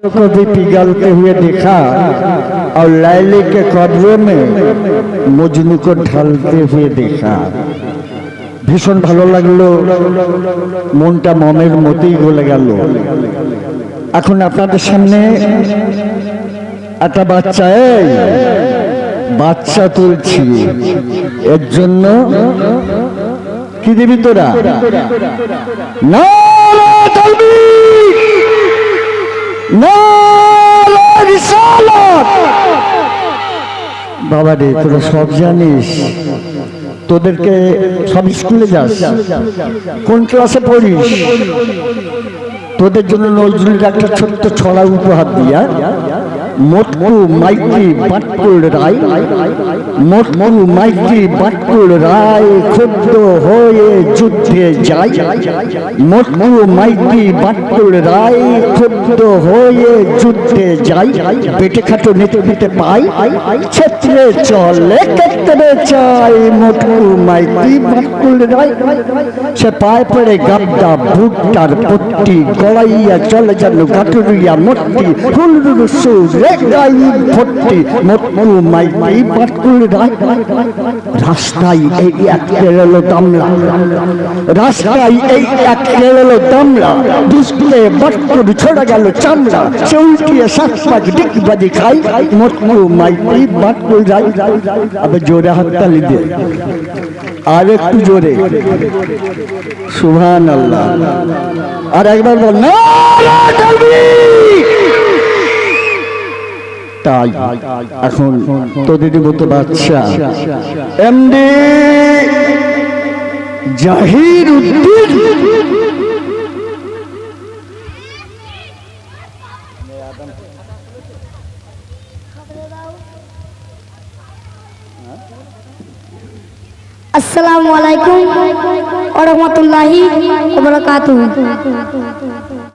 को भी पिघलते हुए देखा और लैली के कब्र में मजनू को ढलते हुए देखा ভীষণ ভালো লাগলো মনটা মনের মতোই গলে গেল এখন আপনাদের সামনে একটা বাচ্চা এই বাচ্চা তুলছি এর জন্য কি দিবি তোরা না বাবা রে তোরা সব জানিস। তোদেরকে সব স্কুলে যাস। কোন ক্লাসে পড়িস? তোদের জন্য নজরুলের একটা ছোট্ট ছড়া উপহার দিয়া মোটকু মাইকি বাটকুল রায়, মোটকু মাইকি বাটকুল রায় ক্ষুব্ধ হয়ে যুদ্ধে যায় মোটকু মাইকি বাটকুল রায় ক্ষুব্ধ হয়ে যুদ্ধে যায় পেটে খাটো নেতৃত্বে পাই ক্ষেত্রে চলে ক্ষেত্রে চাই মোটকু মাইকি বাটকুল রায়। সে পায়ে পড়ে গাবদা বুটটার পট্টি গড়াইয়া চলে যেন গাটুরিয়া মট্টি হুলুরু সুরে গাই ভর্তি মোটকু মাইকি বাটকুল রায়। রাস্তায় এই এক কেরল দামলা রাস্তায় এই এক কেরল দামলা দুষ্কুলে বাটকুর ছোড়া গেল চামড়া, সে উল্টিয়ে সাত পাঁচ ডিক বাজি খাই মোটকু মাইকি বাটকুল রায় আবে জোরে হাততালি দে। আর একটু জোরে। সুভান আল্লাহ আর একবার বল না তাই, এখন তোদের মতো বাচ্চা এমডি জাহির উদ্দিন আসসালামু আলাইকুম ওরহমতুল্লাহি রাহমাতুল্লাহি ওয়া বারাকাতুহু।